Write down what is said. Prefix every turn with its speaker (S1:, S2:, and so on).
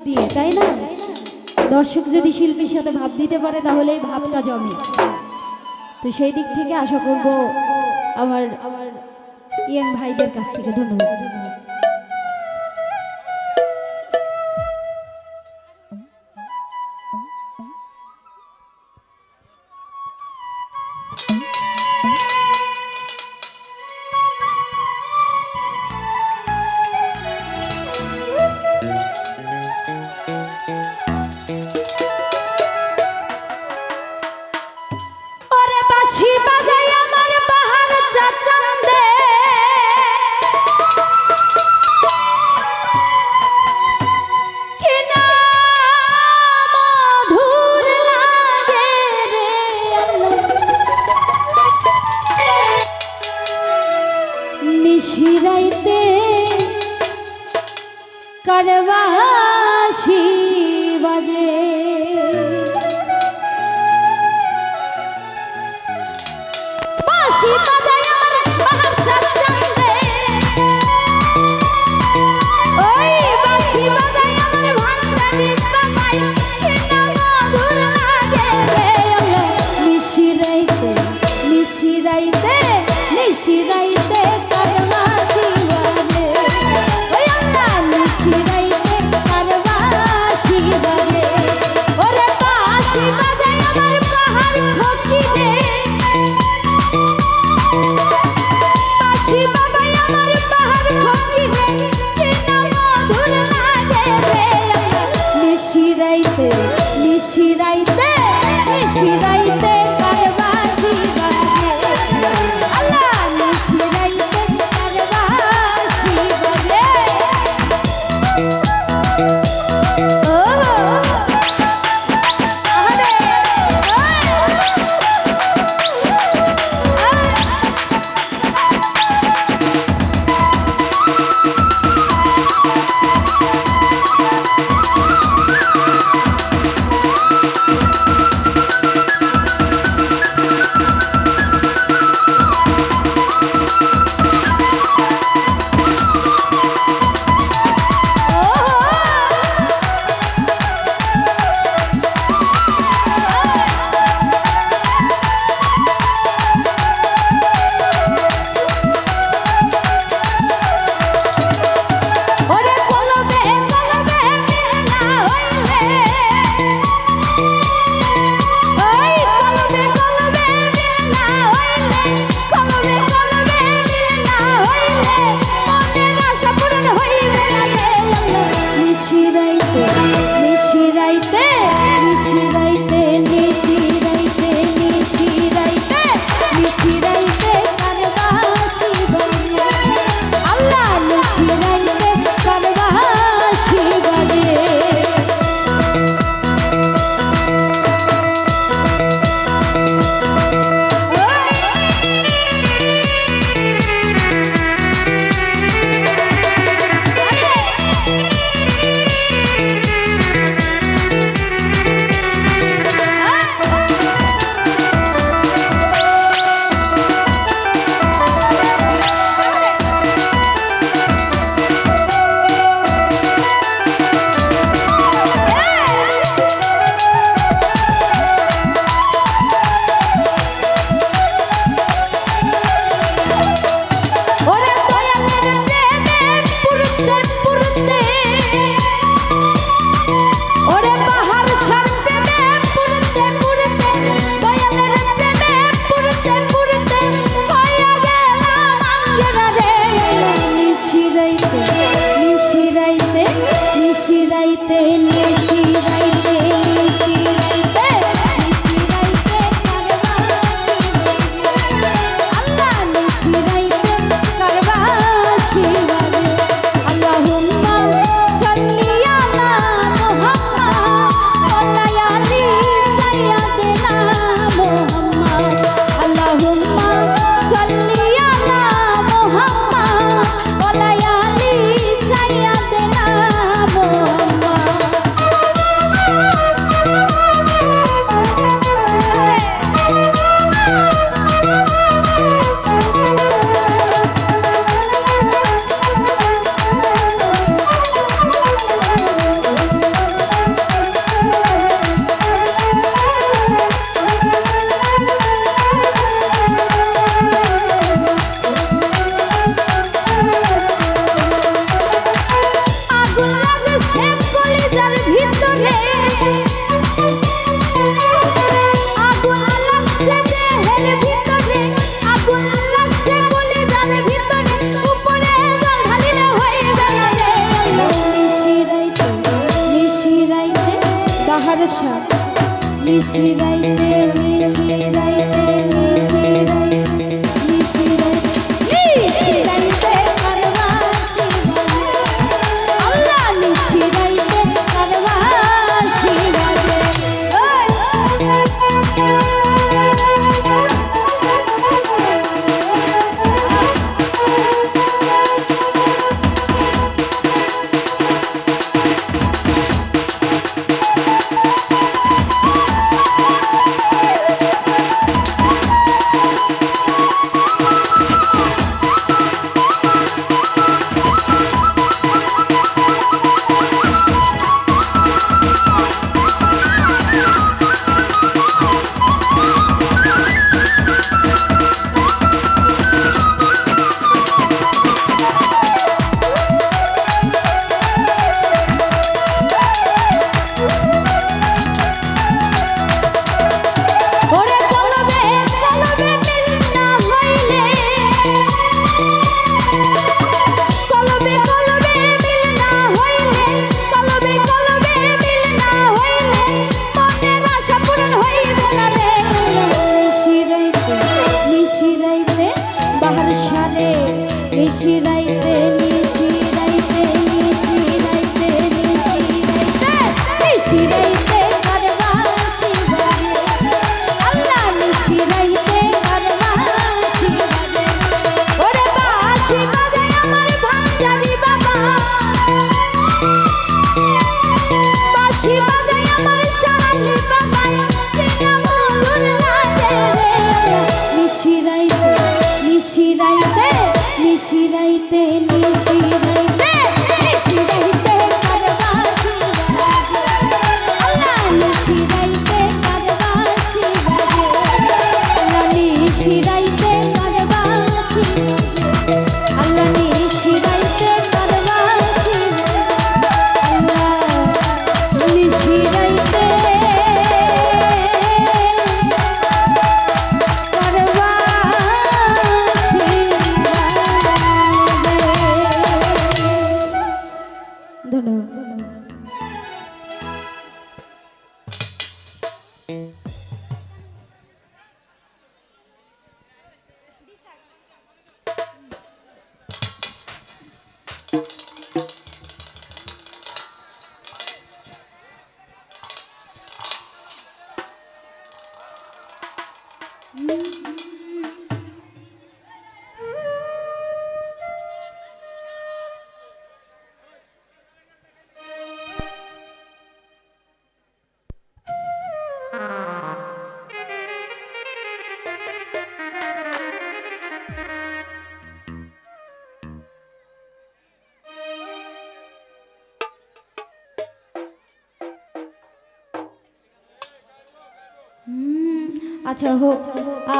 S1: দিয়ে, তাই না? দর্শক যদি শিল্পীর সাথে ভাব দিতে পারে, তাহলে এই ভাবটা জমে। তো সেই দিক থেকে আশা করব আমার আমার ইয়ং ভাইদের কাছ থেকে ধন্যবাদ। তার বাসি বাজে। বাসি শাহ নিশি রাইতে আচ্ছা হোক আ,